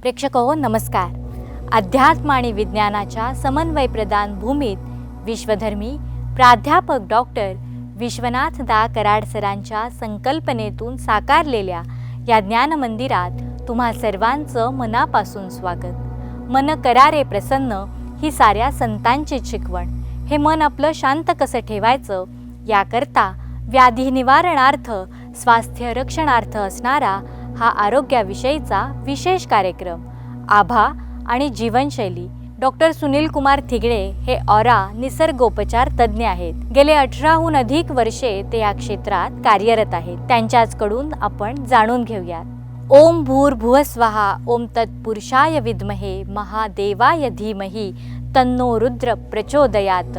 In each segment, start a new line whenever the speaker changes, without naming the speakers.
प्रेक्षक हो नमस्कार. अध्यात्म आणि विज्ञानाच्या समन्वय प्रदान भूमीत विश्वधर्मी प्राध्यापक डॉक्टर विश्वनाथ दा कराड सरांच्या संकल्पनेतून साकारलेल्या या ज्ञान मंदिरात तुम्हा सर्वांचं मनापासून स्वागत. मन करारे प्रसन्न ही साऱ्या संतांची शिकवण हे मन आपलं शांत कसं ठेवायचं? याकरता व्याधी निवारणार्थ स्वास्थ्य रक्षणार्थ असणारा हा आरोग्याविषयीचा विशेष कार्यक्रम. आभा आणि जीवनशैली. डॉक्टर सुनील कुमार थिगडे हे ऑरा निसर्गोपचार तज्ज्ञ आहेत. गेले अठराहून अधिक वर्षे ते या क्षेत्रात कार्यरत आहेत. त्यांच्याचकडून आपण जाणून घेऊयात. ओम भूर्भुवस्वहा ओम तत्पुरुषाय विद्महे महादेवाय धीमही तन्नो रुद्र प्रचोदयात.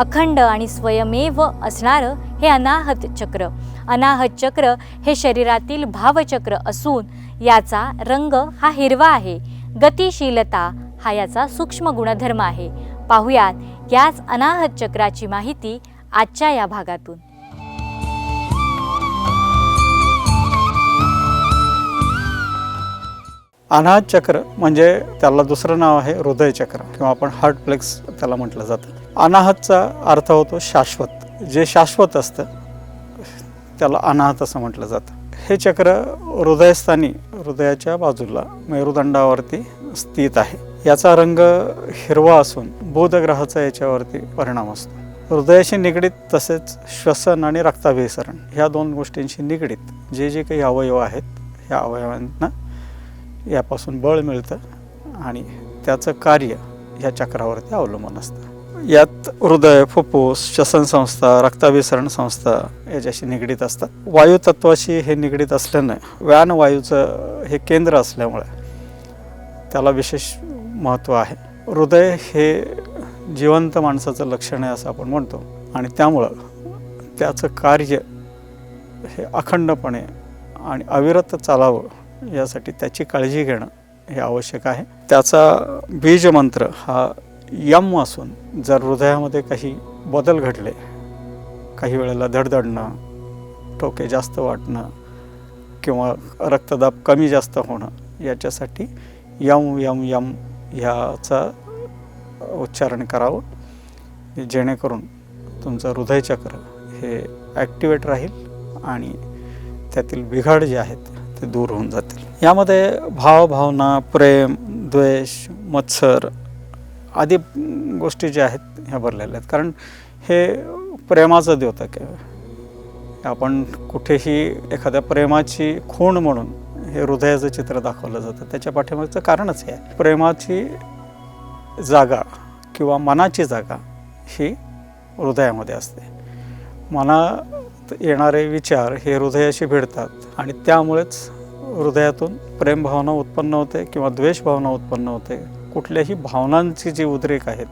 अखंड आणि स्वयमेव असणारं हे अनाहत चक्र. अनाहत चक्र हे शरीरातील भावचक्र असून याचा रंग हा हिरवा आहे. गतिशीलता हा याचा सूक्ष्म गुणधर्म आहे. पाहुयात याच अनाहत चक्राची माहिती आजच्या या भागातून.
अनाहत चक्र म्हणजे त्याला दुसरं नाव आहे हृदय चक्र किंवा आपण हार्ट प्लेक्स त्याला म्हटलं जातं. अनाहतचा अर्थ होतो शाश्वत. जे शाश्वत असतं त्याला अनाहत असं म्हटलं जातं. हे चक्र हृदयस्थानी हृदयाच्या बाजूला मेरुदंडावरती स्थित आहे. याचा रंग हिरवा असून बोधग्रहाचा याच्यावरती परिणाम असतो. हृदयाशी निगडीत तसेच श्वसन आणि रक्ताभिसरण ह्या दोन गोष्टींशी निगडीत जे जे काही अवयव आहेत ह्या अवयवांना यापासून बळ मिळतं आणि त्याचं कार्य ह्या चक्रावरती अवलंबून असतं. यात हृदय फुफ्फुस श्वसन संस्था रक्ताभिसरण संस्था याच्याशी निगडीत असतात. वायुतत्वाशी हे निगडीत असल्यानं व्यानवायूचं हे केंद्र असल्यामुळे त्याला विशेष महत्त्व आहे. हृदय हे जिवंत माणसाचं लक्षण आहे असं आपण म्हणतो आणि त्यामुळं त्याचं कार्य हे अखंडपणे आणि अविरत चालावं यासाठी त्याची काळजी घेणं हे आवश्यक आहे. त्याचा बीजमंत्र हा यम असून जर हृदयामध्ये काही बदल घडले काही वेळेला धडधडणं ठोके जास्त वाटणं किंवा रक्तदाब कमी जास्त होणं याच्यासाठी यम यम यम ह्याचा उच्चारण करावं. जेणेकरून तुमचं हृदयचक्र हे ॲक्टिवेट राहील आणि त्यातील बिघाड जे आहेत ते दूर होऊन जातील. यामध्ये भावभावना प्रेम द्वेष मत्सर आदी गोष्टी ज्या आहेत ह्या भरलेल्या आहेत. कारण हे प्रेमाचं द्योतक आहे. आपण कुठेही एखाद्या प्रेमाची खूण म्हणून हे हृदयाचं चित्र दाखवलं जातं. त्याच्या पाठीमागचं कारणच हे आहे. प्रेमाची जागा किंवा मनाची जागा ही हृदयामध्ये असते. मना मनात येणारे विचार हे हृदयाशी भिडतात आणि त्यामुळेच हृदयातून प्रेमभावना उत्पन्न होते किंवा द्वेषभावना उत्पन्न होते. कुठल्याही भावनांची जी उद्रेक आहेत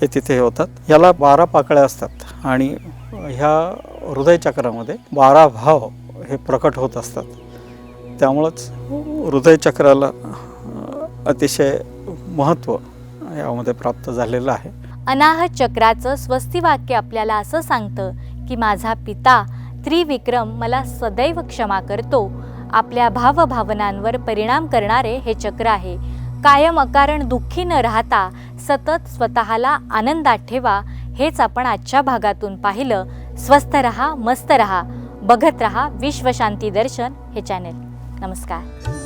हे तिथे होतात. याला बारा पाकळ्या असतात आणि ह्या हृदयचक्रामध्ये बारा भाव हे प्रकट होत असतात. त्यामुळंच हृदयचक्राला अतिशय महत्त्व यामध्ये प्राप्त झालेलं आहे.
अनाहत चक्राचं स्वस्तिवाक्य आपल्याला असं सांगतं की माझा पिता त्रिविक्रम मला सदैव क्षमा करतो. आपल्या भावभावनांवर परिणाम करणारे हे चक्र आहे. कायम अकारण दुःखी न राहता सतत स्वतःला आनंदात ठेवा हेच आपण आजच्या भागातून पाहिलं. स्वस्थ रहा मस्त रहा. बघत रहा विश्वशांती दर्शन हे चॅनेल नमस्कार.